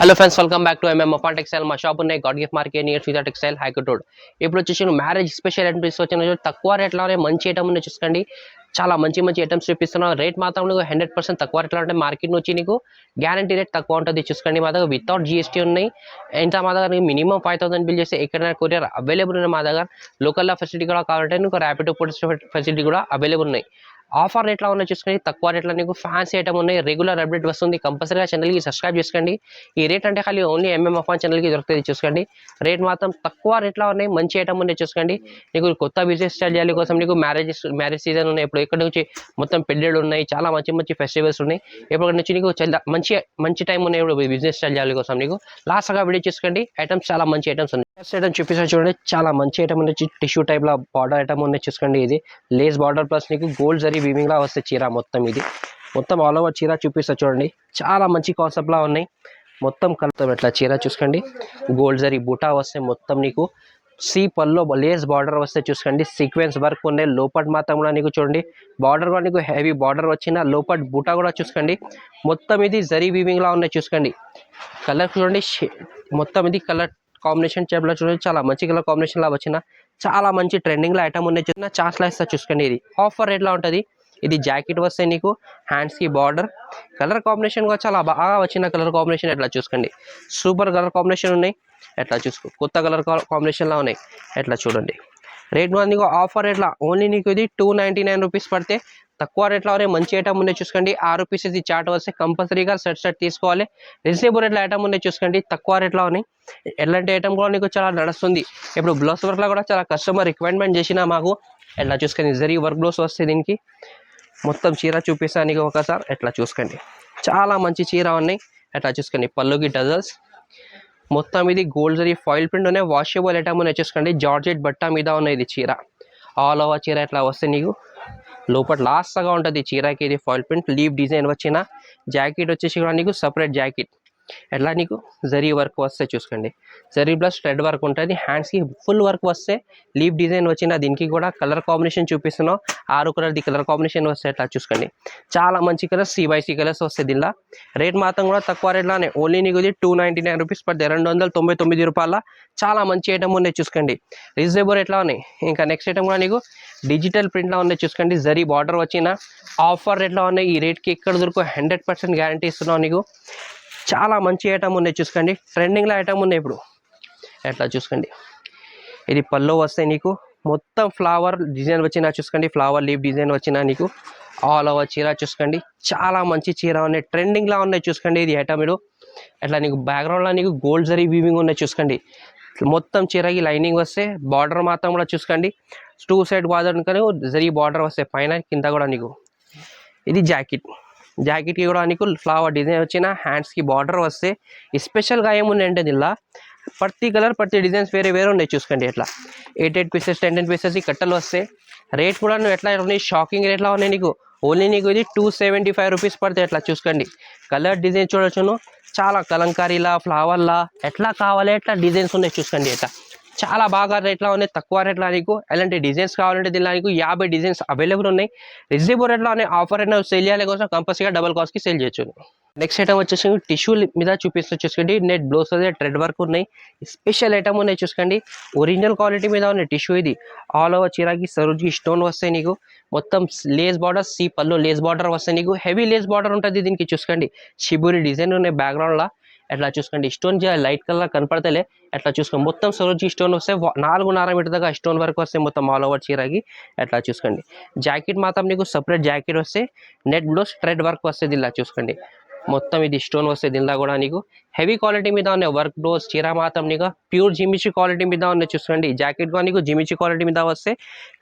Hello friends welcome back to MM upon textile మా shop ఉన్నాయి. God gift market near future textile high court road ఇప్పుడు వచ్చేసి marriage special items వచ్చిన తక్కువ రేట్లోనే మంచి ఐటమ్ ఉన్నాయి చూసుకోండి. చాలా మంచి మంచి ఐటమ్స్ చూపిస్తున్నాం రేట్ మాత్రం నీకు హండ్రెడ్ పర్సెంట్ తక్కువ రేట్లో అంటే మార్కెట్ నుంచి నీకు గ్యారంటీ రేట్ తక్కువ ఉంటుంది చూసుకోండి. మా దగ్గర వితౌట్ జిఎస్టీ ఉన్నాయి. ఎంత మా దగ్గర మినిమం ఫైవ్ థౌసండ్ బిల్ చేస్తే ఎక్కడైనా కొరియర్ అవైలబుల్ ఉన్నాయి మా దగ్గర. లోకల్లో ఫెసిలిటీ కూడా కావాలంటే నీకు ర్యాపిడ్ పోలీస్ ఫెసిలిటీ కూడా అవైలబుల్ ఉన్నాయి. ఆఫర్ రేట్లో ఉన్నాయి చూసుకోండి. తక్కువ రేట్లో నీకు ఫ్యాన్సీ ఐటమ్ ఉన్నాయి. రెగ్యులర్ అప్డేట్ వస్తుంది. కంపల్సరీగా ఛానల్కి సబ్స్క్రైబ్ చేసుకోండి. ఈ రేట్ అంటే ఖాళీ ఓన్లీ ఎంఎం అఫాన్ ఛానల్కి దొరుకుతుంది చూసుకోండి. రేట్ మాత్రం తక్కువ రేట్లో ఉన్నాయి. మంచి ఐటమ్ ఉన్నాయి చూసుకోండి. నీకు కొత్త బిజినెస్ స్టార్ట్ చేయాలి కోసం నీకు మ్యారేజెస్ మ్యారేజ్ సీజన్ ఉన్నాయి. ఇప్పుడు ఇక్కడ నుంచి మొత్తం పెళ్ళిళ్ళు ఉన్నాయి. చాలా మంచి మంచి ఫెస్టివల్స్ ఉన్నాయి. ఇప్పుడు నుంచి నీకు చాలా మంచి మంచి టైం ఉన్నాయి. ఇప్పుడు బిజినెస్ స్టార్ట్ చేయాలి కోసం నీకు. లాస్ట్గా వీడియో చూసుకోండి. ఐటమ్స్ చాలా మంచి ఐటమ్స్ ఉన్నాయి. నెక్స్ట్ ఐటమ్ చూపిస్తాను చూడండి చాలా మంచి ఐటమ్ ఉంది. టిష్యూ టైప్లో బార్డర్ ఐటమ్ ఉన్నాయి చూసుకోండి ఇది. లేస్ బార్డర్ ప్లస్ నీకు గోల్డ్ జరీ వీవింగ్లా వస్తే చీర మొత్తం ఇది. మొత్తం ఆల్ ఓవర్ చీర చూపిస్తా చూడండి. చాలా మంచి కాన్సెప్ట్లా ఉన్నాయి. మొత్తం కలుపుతాం ఇట్లా చీర చూసుకోండి. గోల్డ్ జరీ బుటా వస్తే మొత్తం నీకు. సీ పల్లో లేస్ బార్డర్ వస్తే చూసుకోండి. సీక్వెన్స్ వర్క్ ఉన్నాయి లోపట్ మాత్రం కూడా నీకు చూడండి. బార్డర్ కూడా నీకు హెవీ బార్డర్ వచ్చిన లోపట్ బుటా కూడా చూసుకోండి. మొత్తం ఇది జరీ వీవింగ్లా ఉన్నాయి చూసుకోండి. కలర్ చూడండి. మొత్తం ఇది కలర్ కాంబినేషన్ చేపలో చూడండి చాలా మంచి కలర్ కాంబినేషన్ లా వచ్చిన చాలా మంచి ట్రెండింగ్లో ఐటమ్ ఉన్నాయి. చూసిన చాస్లా ఇస్తా చూసుకోండి ఇది. ఆఫర్ రేట్లో ఉంటుంది. ఇది జాకెట్ వస్తే నీకు హ్యాండ్స్కి బార్డర్ కలర్ కాంబినేషన్ కూడా చాలా బాగా వచ్చిన కలర్ కాంబినేషన్ ఎట్లా చూసుకోండి. సూపర్ కలర్ కాంబినేషన్ ఉన్నాయి. ఎట్లా చూసుకో కొత్త కలర్ కాంబినేషన్లా ఉన్నాయి. ఎట్లా చూడండి. రేట్ కూడా ఆఫర్ ఎట్లా? ఓన్లీ నీకు ఇది టూ నైంటీ నైన్ రూపీస్ పడితే తక్కువ రేట్లో అనే మంచి ఐటమ్ ఉండే చూసుకోండి. ఆ రూపీస్ ఇది చాట్ వస్తే కంపల్సరీగా సెట్ సెట్ తీసుకోవాలి. రీజనబుల్ రేట్లో ఐటమ్ ఉండే చూసుకోండి. తక్కువ రేట్లో ఉన్నాయి ఎలాంటి ఐటమ్ కూడా నీకు చాలా నడుస్తుంది. ఇప్పుడు బ్లౌజ్ వర్క్లో కూడా చాలా కస్టమర్ రిక్వైర్మెంట్ చేసిన మాకు ఎట్లా చూసుకోండి. జరీ వర్క్ బ్లౌజ్ వస్తే దీనికి మొత్తం చీర చూపిస్తాను నీకు ఒకసారి ఎట్లా చూసుకోండి. చాలా మంచి చీర ఉన్నాయి. ఎట్లా చూసుకోండి. పళ్ళుకి డజల్స్ మొత్తం ఇది గోల్డ్ ఫాయిల్ ప్రింట్ ఉన్నాయి వాషబుల్ ఐటమ్ అని వచ్చేసుకోండి. జార్జెట్ బట్ట మీద ఉన్నాయి ఇది చీర. ఆల్ ఓవర్ చీర ఇట్లా వస్తే నీకు? లోపల లాస్ట్గా ఉంటుంది చీరకి ఇది ఫాయిల్ ప్రింట్ లీవ్ డిజైన్ వచ్చిన జాకెట్ వచ్చేసి కూడా నీకు సపరేట్ జాకెట్ ఎట్లా నీకు? జరీ వర్క్ వస్తే చూసుకోండి. జరీ ప్లస్ థ్రెడ్ వర్క్ ఉంటుంది. హ్యాండ్స్కి ఫుల్ వర్క్ వస్తే లీప్ డిజైన్ వచ్చిన దీనికి కూడా కలర్ కాంబినేషన్ చూపిస్తున్నాం. ఆరు కలర్ది కలర్ కాంబినేషన్ వస్తే ఎట్లా చూసుకోండి. చాలా మంచి colours C by C colours వస్తాయి దీనిలో. రేట్ మాత్రం కూడా తక్కువ రేట్లానే. ఓన్లీ నీకు ఇది టూ నైంటీ నైన్ రూపీస్ పడుతుంది. రెండు వందల తొంభై తొమ్మిది రూపాయల చాలా మంచి ఐటమ్ ఉన్నాయి చూసుకోండి. రీజనబుల్ ఎట్లా ఉన్నాయి. ఇంకా నెక్స్ట్ ఐటమ్ కూడా నీకు డిజిటల్ ప్రింట్లో ఉన్నాయి చూసుకోండి. జరీ బార్డర్ వచ్చిన ఆఫర్ రేట్లో ఉన్నాయి. ఈ రేట్కి ఎక్కడ దొరుకు హండ్రెడ్ పర్సెంట్ గ్యారంటీ ఇస్తున్నావు నీకు. చాలా మంచి ఐటమ్ ఉన్నాయి చూసుకోండి. ట్రెండింగ్లో ఐటమ్ ఉన్నాయి ఇప్పుడు. ఎట్లా చూసుకోండి. ఇది పళ్ళు వస్తాయి నీకు. మొత్తం ఫ్లవర్ డిజైన్ వచ్చినా చూసుకోండి. ఫ్లవర్ లీవ్ డిజైన్ వచ్చినా నీకు. ఆల్ ఓవర్ చీర చూసుకోండి. చాలా మంచి చీర ఉన్నాయి. ట్రెండింగ్లా ఉన్నాయి చూసుకోండి ఇది ఐటమ్ అట్లా నీకు బ్యాక్గ్రౌండ్లో నీకు గోల్డ్ జరీ వీవింగ్ ఉన్నాయి చూసుకోండి. మొత్తం చీరకి లైనింగ్ వస్తే బార్డర్ మాత్రం కూడా చూసుకోండి. టూ సైడ్ బార్డర్ కానీ జరీ బార్డర్ వస్తాయి పైన కింద కూడా నీకు. ఇది జాకెట్ జాకెట్కి కూడా నీకు ఫ్లవర్ డిజైన్ వచ్చిన హ్యాండ్స్కి బార్డర్ వస్తే స్పెషల్గా ఏమున్నాయంటే దీనిలో? ప్రతి కలర్ ప్రతి డిజైన్స్ వేరే వేరే ఉన్నాయి చూసుకోండి ఎట్లా. Eight eight pieces ten ten pieces ఈ కట్టలు వస్తాయి రేట్ కూడా నువ్వు ఎట్లా ఉన్నాయి? షాకింగ్ రేట్లో ఉన్నాయి నీకు. ఓన్లీ నీకు ఇది టూ సెవెంటీ ఫైవ్ రూపీస్ పడితే ఎట్లా చూసుకోండి. కలర్ డిజైన్ చూడొచ్చును. చాలా కలంకారీలా ఫ్లవర్లా ఎట్లా కావాలి ఎట్లా డిజైన్స్ ఉన్నాయి చూసుకోండి ఎట్లా. చాలా బాగా రేట్లో ఉన్నాయి తక్కువ రేట్లో నీకు. ఎలాంటి డిజైన్స్ కావాలంటే దీనిలో నీకు యాభై డిజైన్స్ అవైలబుల్ ఉన్నాయి. రిజనబుల్ రేట్లో అనే ఆఫర్ అయినా సేల్ చేయాలి కోసం కంపల్సరీగా డబల్ కాస్ట్కి సేల్ చేయొచ్చు. నెక్స్ట్ ఐటమ్ వచ్చేసి టిష్యూ మీద చూపిస్తూ చూసుకోండి. నెట్ బ్లౌజ్ అదే ట్రెడ్ వర్క్ ఉన్నాయి. స్పెషల్ ఐటమ్ ఉన్నాయి చూసుకోండి. ఒరిజినల్ క్వాలిటీ మీద ఉన్న టిష్యూ ఇది. ఆల్ ఓవర్ చీరాకి సరోజీ స్టోన్ వస్తాయి నీకు. మొత్తం లేస్ బార్డర్ సి పళ్ళు లేస్ బార్డర్ వస్తాయి నీకు. హెవీ లేస్ బార్డర్ ఉంటుంది దీనికి చూసుకోండి. షిబురి డిజైన్ ఉన్నాయి బ్యాక్గ్రౌండ్లో. ఎట్లా చూసుకోండి? స్టోన్ లైట్ కలర్ కనపడతలే ఎట్లా చూసుకోండి? మొత్తం సరోజీ స్టోన్ వస్తే నాలుగున్నర మీటర్ దాకా స్టోన్ వర్క్ వస్తే మొత్తం ఆల్ ఓవర్ చీరకి ఎట్లా చూసుకోండి? జాకెట్ మాత్రం నీకు సపరేట్ జాకెట్ వస్తే నెట్ బ్లౌజ్ థ్రెడ్ వర్క్ వస్తుంది ఇలా చూసుకోండి. మొత్తం ఇది స్టోన్ వస్తే దీనిలో కూడా నీకు హెవీ క్వాలిటీ మీద ఉన్నాయి వర్క్ బ్లౌజ్ చీర మాత్రం నీకు ప్యూర్ జిమిచి క్వాలిటీ మీద ఉన్నాయి చూసుకోండి. జాకెట్ కూడా నీకు జిమిచి క్వాలిటీ మీద వస్తే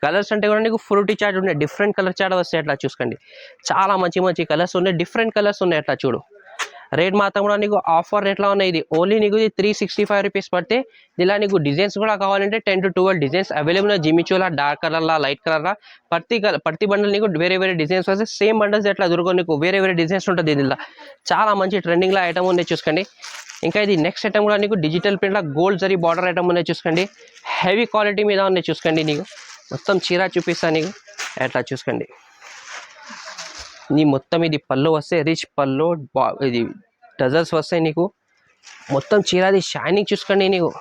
కలర్స్ అంటే కూడా నీకు ఫ్రూటీ చార్ట్ ఉన్నాయి డిఫరెంట్ కలర్ చాట్ వస్తాయి అట్లా చూసుకోండి? చాలా మంచి మంచి కలర్స్ ఉన్నాయి డిఫరెంట్ కలర్స్ ఉన్నాయి అట్లా చూడు. రేట్ మాత్రం కూడా నీకు ఆఫర్ రేట్లో ఉన్నాయి. ఇది ఓన్లీ నీకు ఇది త్రీ సిక్స్టీ ఫైవ్ రూపీస్ పడితే ఇలా నీకు డిజైన్స్ కూడా కావాలంటే ten to twelve designs available జిమిచోలా dark కలర్లా లైట్ కలర్లా ప్రతి కలర్ ప్రతి బండల్ నీకు వేరే వేరే డిజైన్స్ వస్తే సేమ్ బండల్స్ ఎట్లా దొరకవు నీకు వేరే వేరే డిజైన్స్ ఉంటుంది దీనిలో చాలా మంచి ట్రెండింగ్లో ఐటమ్ ఉంది చూసుకోండి. ఇంకా ఇది నెక్స్ట్ ఐటమ్ కూడా నీకు డిజిటల్ ప్రింట్లో గోల్డ్ జరీ బార్డర్ ఐటమ్ ఉన్నాయి చూసుకోండి. హెవీ క్వాలిటీ మీద ఉన్నాయి చూసుకోండి నీకు. మొత్తం చీర చూపిస్తాను నీకు. ఎట్లా చూసుకోండి. నీ మొత్తం ఇది పళ్ళు వస్తే రిచ్ పళ్ళు బా- ఇది డజల్స్ వస్తాయి నీకు. మొత్తం చీరది షైనింగ్ చూసుకోండి నీకు.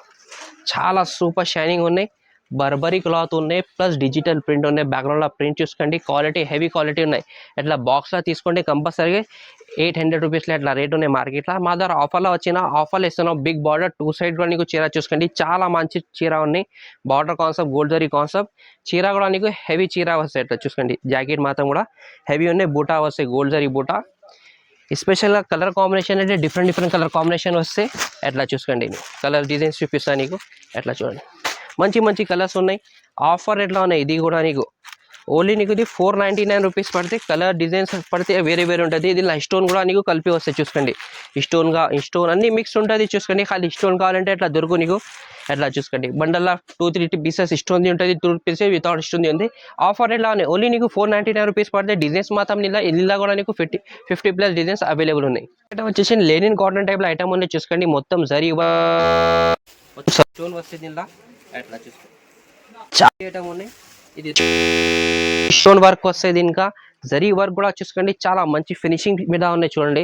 చాలా సూపర్ షైనింగ్ ఉన్నాయి. బర్బరీ క్లాత్ ఉన్నాయి ప్లస్ డిజిటల్ ప్రింట్ ఉన్నాయి. బ్యాక్గ్రౌండ్లో ప్రింట్ చూసుకోండి. క్వాలిటీ హెవీ క్వాలిటీ ఉన్నాయి. ఇట్లా బాక్స్లో తీసుకోండి కంపల్సరీగా ఎయిట్ హండ్రెడ్ రూపీస్లో ఇట్లా రేట్ ఉన్నాయి మార్కెట్లో మా దగ్గర ఆఫర్లో వచ్చిన ఆఫర్లు ఇస్తున్నాం. బిగ్ బార్డర్ టూ సైడ్ కూడా నీకు చీర చూసుకోండి. చాలా మంచి చీర ఉన్నాయి. Border concept gold zari concept చీర కూడా నీకు హెవీ చీర వస్తాయి ఇట్లా చూసుకోండి. జాకెట్ మాత్రం కూడా హెవీ ఉన్నాయి. బూటా వస్తాయి గోల్డ్ జరీ బూటా. ఎస్పెషల్గా కలర్ కాంబినేషన్ అంటే డిఫరెంట్ డిఫరెంట్ కలర్ కాంబినేషన్ వస్తే ఎట్లా చూసుకోండి. కలర్ డిజైన్స్ చూపిస్తాను నీకు. ఎట్లా చూడండి. మంచి మంచి కలర్స్ ఉన్నాయి. ఆఫర్ ఎట్లా ఉన్నాయి? ఇది కూడా నీకు. ఓన్లీ నీకు ఇది ఫోర్ నైంటీ నైన్ రూపీస్ పడితే కలర్ డిజైన్స్ పడితే వేరే వేరే ఉంటుంది. ఇది స్టోన్ కూడా నీకు కలిపి వస్తాయి చూసుకోండి. స్టోన్గా స్టోన్ అన్ని మిక్స్ ఉంటుంది చూసుకోండి. ఖాళీ స్టోన్ కావాలంటే ఎట్లా దొరుకు నీకు? ఎట్లా చూసుకోండి. బండల్లో టూ త్రీ పీసెస్ ఇస్టోన్ది ఉంటుంది. టూ పీసెస్ వితౌట్ ఇస్తుంది ఉంది. ఆఫర్ ఎట్లా ఉన్నాయి? ఓన్లీ నీకు ఫోర్ నైంటీ నైన్ రూపీస్ పడితే డిజైన్స్ మాత్రం ఇలా ఇలా కూడా నీకు fifty fifty plus designs available ఉన్నాయి. ఐటమ్ వచ్చేసి లేనిన్ కాటన్ టైప్లో ఐటమ్ ఉన్నాయి చూసుకోండి. మొత్తం జరీ స్టోన్ వస్తుంది ఇలా ఎట్లా చూసుకోండి ఇది స్టోన్ వర్క్ వస్తుంది ఇంకా జరీ వర్క్ కూడా చూసుకోండి. చాలా మంచి ఫినిషింగ్ మీద ఉన్నాయి చూడండి.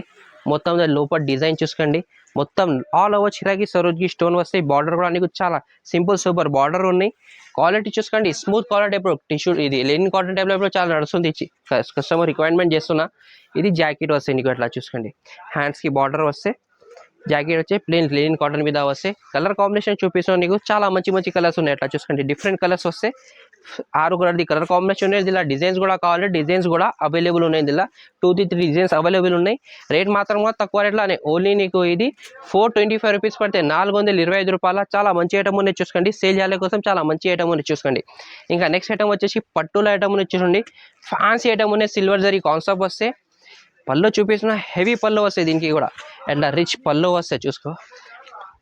మొత్తం లోపల డిజైన్ చూసుకోండి. మొత్తం ఆల్ ఓవర్ చిరాకి సరోజ్కి స్టోన్ వస్తాయి బార్డర్ కూడా నీకు చాలా సింపుల్ సూపర్ బార్డర్ ఉన్నాయి. క్వాలిటీ చూసుకోండి. స్మూత్ క్వాలిటీ ఇప్పుడు టిష్యూ ఇది లెనిన్ కాటన్ టైప్లో చాలా నడుస్తుంది. కస్టమర్ రిక్వైర్మెంట్ చేస్తున్నా. ఇది జాకెట్ వస్తాయి నీకు అట్లా చూసుకోండి. హ్యాండ్స్కి బార్డర్ వస్తే జాకెట్ వచ్చి ప్లెయిన్ లెనిన్ కాటన్ మీద వస్తే కలర్ కాంబినేషన్ చూపిస్తాను నీకు చాలా మంచి మంచి కలర్స్ ఉన్నాయి. అట్లా చూసుకోండి డిఫరెంట్ కలర్స్ వస్తే ఆరు కలర్ది కలర్ కాంబినేషన్ ఉన్నాయి. ఇలా డిజైన్స్ కూడా కావాలి. డిజైన్స్ కూడా అవైలబుల్ ఉన్నాయి. ఇలా two three three designs available ఉన్నాయి. రేట్ మాత్రం కూడా తక్కువ రేట్లోనే ఓన్లీ నీకు ఇది ఫోర్ ట్వంటీ ఫైవ్ రూపీస్ పడితే నాలుగు వందల ఇరవై ఐదు రూపాయల చాలా మంచి ఐటమ్ ఉన్నాయి చూసుకోండి. సేల్ చేయాలి కోసం చాలా మంచి ఐటమ్ ఉన్నాయి చూసుకోండి. ఇంకా నెక్స్ట్ ఐటమ్ వచ్చేసి పట్టుల ఐటమ్ ఉన్నాయి చూడండి. ఫ్యాన్సీ ఐటమ్ ఉన్నాయి. సిల్వర్ జరీ కాన్సెప్ట్ వస్తే పళ్ళు చూపించిన హెవీ పళ్ళు వస్తాయి దీనికి కూడా. అండ్ రిచ్ పళ్ళు వస్తాయి చూసుకో.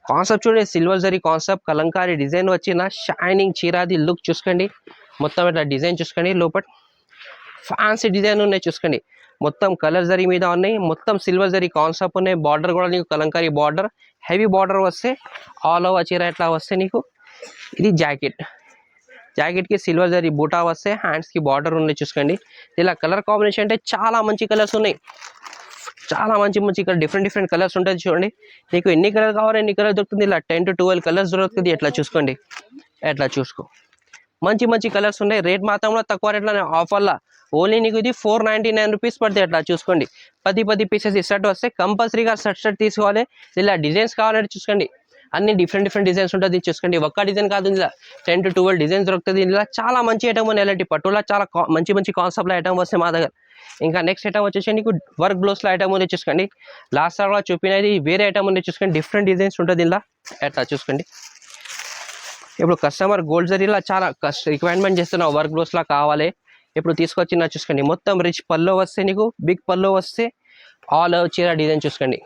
కాన్సెప్ట్ చూడండి silver zari concept kalamkari design వచ్చిన షైనింగ్ చీరాది లుక్ చూసుకోండి. మొత్తం ఇట్లా డిజైన్ చూసుకోండి లోపల ఫ్యాన్సీ డిజైన్ ఉన్నాయి చూసుకోండి. మొత్తం కలర్ జరీ మీద ఉన్నాయి మొత్తం సిల్వర్ జరీ కాన్సెప్ట్ ఉన్నాయి. బార్డర్ కూడా నీకు కలంకారీ బార్డర్ హెవీ బార్డర్ వస్తే ఆల్ ఓవర్ చీర ఇట్లా వస్తే నీకు? ఇది జాకెట్ జాకెట్కి సిల్వర్ జరీ బూటా వస్తే హ్యాండ్స్కి బార్డర్ ఉన్నాయి చూసుకోండి. ఇలా కలర్ కాంబినేషన్ అంటే చాలా మంచి కలర్స్ ఉన్నాయి. చాలా మంచి మంచి ఇక్కడ డిఫరెంట్ డిఫరెంట్ కలర్స్ ఉంటుంది చూడండి. నీకు ఎన్ని కలర్ కావాలి ఎన్ని కలర్ దొరుకుతుంది ఇలా టెన్ టు ట్వెల్వ్ కలర్స్ దొరుకుతుంది ఎట్లా చూసుకోండి. ఎట్లా చూసుకో. మంచి మంచి కలర్స్ ఉన్నాయి. రేట్ మాత్రం కూడా తక్కువ రేట్లో ఆఫర్లా ఓన్లీ నీకు ఇది ఫోర్ నైంటీ నైన్ రూపీస్ పడుతుంది అట్లా చూసుకోండి. పది పది పీసెస్ ఇస్టర్ట్ వస్తే కంపల్సరీగా షర్ట్ షర్ట్ తీసుకోవాలి. ఇలా డిజైన్స్ కావాలంటే చూసుకోండి. అన్ని డిఫరెంట్ డిఫరెంట్ డిజైన్స్ ఉంటుంది చూసుకోండి ఒక్క డిజైన్ కాదు ఇందులో. టెన్ టు ట్వెల్వ్ డిజైన్స్ దొరుకుతుంది ఇందులో. చాలా మంచి ఐటమ్ ఉన్నాయి ఇలాంటి పట్టులో. చాలా కా- మంచి మంచి కాన్సెప్ట్లో ఐటమ్ వస్తాయి మా దగ్గర. ఇంకా నెక్స్ట్ ఐటమ్ వచ్చేసి నీకు వర్క్ బ్లౌస్లో ఐటమ్ ఉంది చూసుకోండి. లాస్ట్ సార్ కూడా చూపినది వేరే ఐటమ్ ఉంది చూసుకోండి. డిఫరెంట్ డిజైన్స్ ఉంటుంది ఇలా ఎట్లా చూసుకోండి. ఇప్పుడు కస్టమర్ గోల్డ్ జరీలా చాలా కష్ట రిక్వైర్మెంట్ చేస్తున్నావు. వర్క్ బ్లౌస్లా కావాలి. ఇప్పుడు తీసుకొచ్చిన చూసుకోండి. మొత్తం రిచ్ పల్లో వస్తే నీకు. బిగ్ పల్లో వస్తే ఆల్ చీర డిజైన్ చూసుకోండి.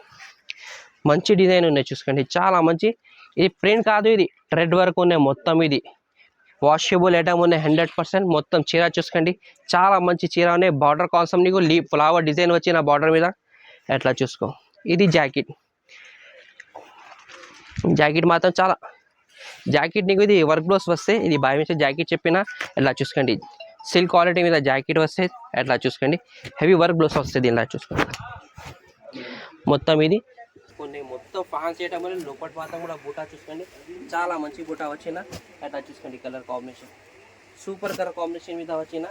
మంచి డిజైన్ ఉన్నాయి చూసుకోండి. చాలా మంచి. ఇది ప్రింట్ కాదు ఇది. థ్రెడ్ వర్క్ ఉన్నాయి మొత్తం ఇది. వాషబుల్ ఐటమ్ ఉన్నాయి హండ్రెడ్ పర్సెంట్ మొత్తం చీర చూసుకోండి. చాలా మంచి చీర ఉన్నాయి. బార్డర్ కోసం నీకు లీ ఫ్లవర్ డిజైన్ వచ్చిన బార్డర్ మీద. ఎట్లా చూసుకో? ఇది జాకెట్ జాకెట్ మాత్రం చాలా. జాకెట్ నీకు ఇది వర్క్ బ్లౌస్ వస్తే ఇది బాయ్ జాకెట్ చెప్పిన ఎట్లా చూసుకోండి. సిల్క్ క్వాలిటీ మీద జాకెట్ వస్తే ఎట్లా చూసుకోండి. హెవీ వర్క్ బ్లౌస్ వస్తుంది ఇలా చూసుకోండి. మొత్తం ఇది. కొన్ని మొత్తం ఫ్యాన్స్ చేయటం వల్ల లోపల మాత్రం కూడా బూటా చూసుకోండి. చాలా మంచి బూటా వచ్చిన అట్లా చూసుకోండి colour combination super colour combination మీద వచ్చిన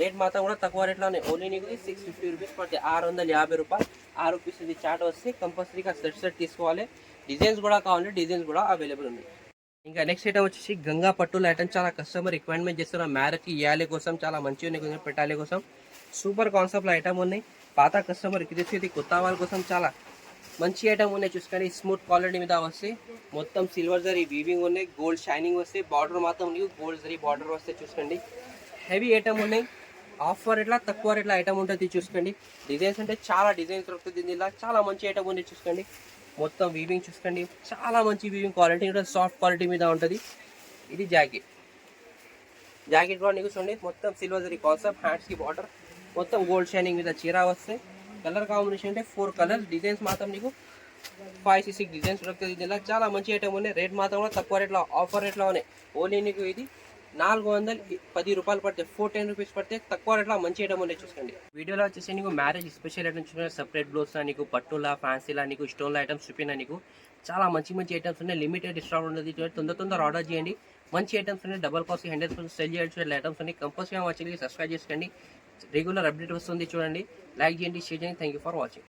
రేట్ మాత్రం కూడా తక్కువ రేట్లోనే. ఓన్లీ నీకు సిక్స్ ఫిఫ్టీ రూపీస్ పడుతుంది ఆరు వందల యాభై రూపాయలు. ఆరు రూపీస్ ఇది చాట్ వస్తే కంపల్సరీగా సెట్ సెట్ తీసుకోవాలి. డిజైన్స్ కూడా కావాలి డిజైన్స్ కూడా అవైలబుల్ ఉంది ఇంకా నెక్స్ట్ ఐటమ్ వచ్చేసి గంగా పట్టుల ఐటమ్ చాలా కస్టమర్ రిక్వైర్మెంట్ చేస్తున్న మ్యారేజ్కి ఇవ్వాలి కోసం చాలా మంచిగా ఉన్నాయి పెట్టాలి కోసం. సూపర్ కాన్సెప్ట్లో ఐటమ్ ఉన్నాయి. పాత కస్టమర్ ఇది కొత్త వాళ్ళ కోసం చాలా. మంచి ఐటమ్ ఉన్నాయి చూసుకోండి. స్మూత్ క్వాలిటీ మీద వస్తాయి. మొత్తం సిల్వర్ జరీ వీవింగ్ ఉన్నాయి. గోల్డ్ షైనింగ్ వస్తే బార్డర్ మాత్రం నీకు గోల్డ్ జరీ బార్డర్ వస్తే చూసుకోండి. హెవీ ఐటమ్ ఉన్నాయి. ఆఫర్ రేట్లా తక్కువ రేట్ల ఐటమ్ ఉంటుంది చూసుకోండి. డిజైన్స్ అంటే చాలా డిజైన్స్ దొరుకుతుంది దీనిలో చాలా మంచి ఐటమ్ ఉంది చూసుకోండి. మొత్తం వీవింగ్ చూసుకోండి. చాలా మంచి వీవింగ్ క్వాలిటీ ఉంటుంది సాఫ్ట్ క్వాలిటీ మీద ఉంటుంది. ఇది జాకెట్ జాకెట్ కూడా నీకు చూడండి. మొత్తం సిల్వర్ జరీ కాన్సెప్ట్ హ్యాండ్స్కి బార్డర్ మొత్తం గోల్డ్ షైనింగ్ మీద చీర వస్తాయి. కలర్ కాంబినేషన్ అంటే ఫోర్ కలర్స్ డిజైన్స్ మాత్రం నీకు ఫైవ్ సిక్స్ డిజైన్స్ దొరుకుతుంది ఇందులో చాలా మంచి ఐటమ్ ఉన్నాయి. రేట్ మాత్రం కూడా తక్కువ రేట్లో ఆఫర్ రేట్లో ఉన్నాయి. ఓన్లీ నీకు ఇది నాలుగు వందల పది రూపాయలు పడితే ఫోర్ టెన్ రూపీస్ పడితే తక్కువ రేట్లో మంచి ఐటమ్ ఉన్నాయి చూసుకోండి. వీడియోలో వచ్చేసి నీకు మ్యారేజ్ స్పెషల్ ఐటమ్స్ చూసిన సపరేట్ బ్లౌస్ నీకు పట్టులా ఫ్యాన్సీలా నీకు స్టోన్ల ఐటమ్స్ చూపినా నీకు చాలా మంచి మంచి ఐటమ్స్ ఉన్నాయి. లిమిటెడ్ స్టాక్ ఉండదు తొందర తొందర ఆర్డర్ చేయండి. మంచి ఐటమ్స్ ఉన్నాయి. Double cost hundred percent sell చేయాల్సిన ఐటమ్స్ ఉన్నాయి. కంపల్సరీగా వచ్చి సబ్స్క్రైబ్ చేసుకోండి. రెగ్యులర్ అప్డేట్ వస్తుంది చూడండి. లైక్ చేయండి షేర్ చేయండి. Thank you for watching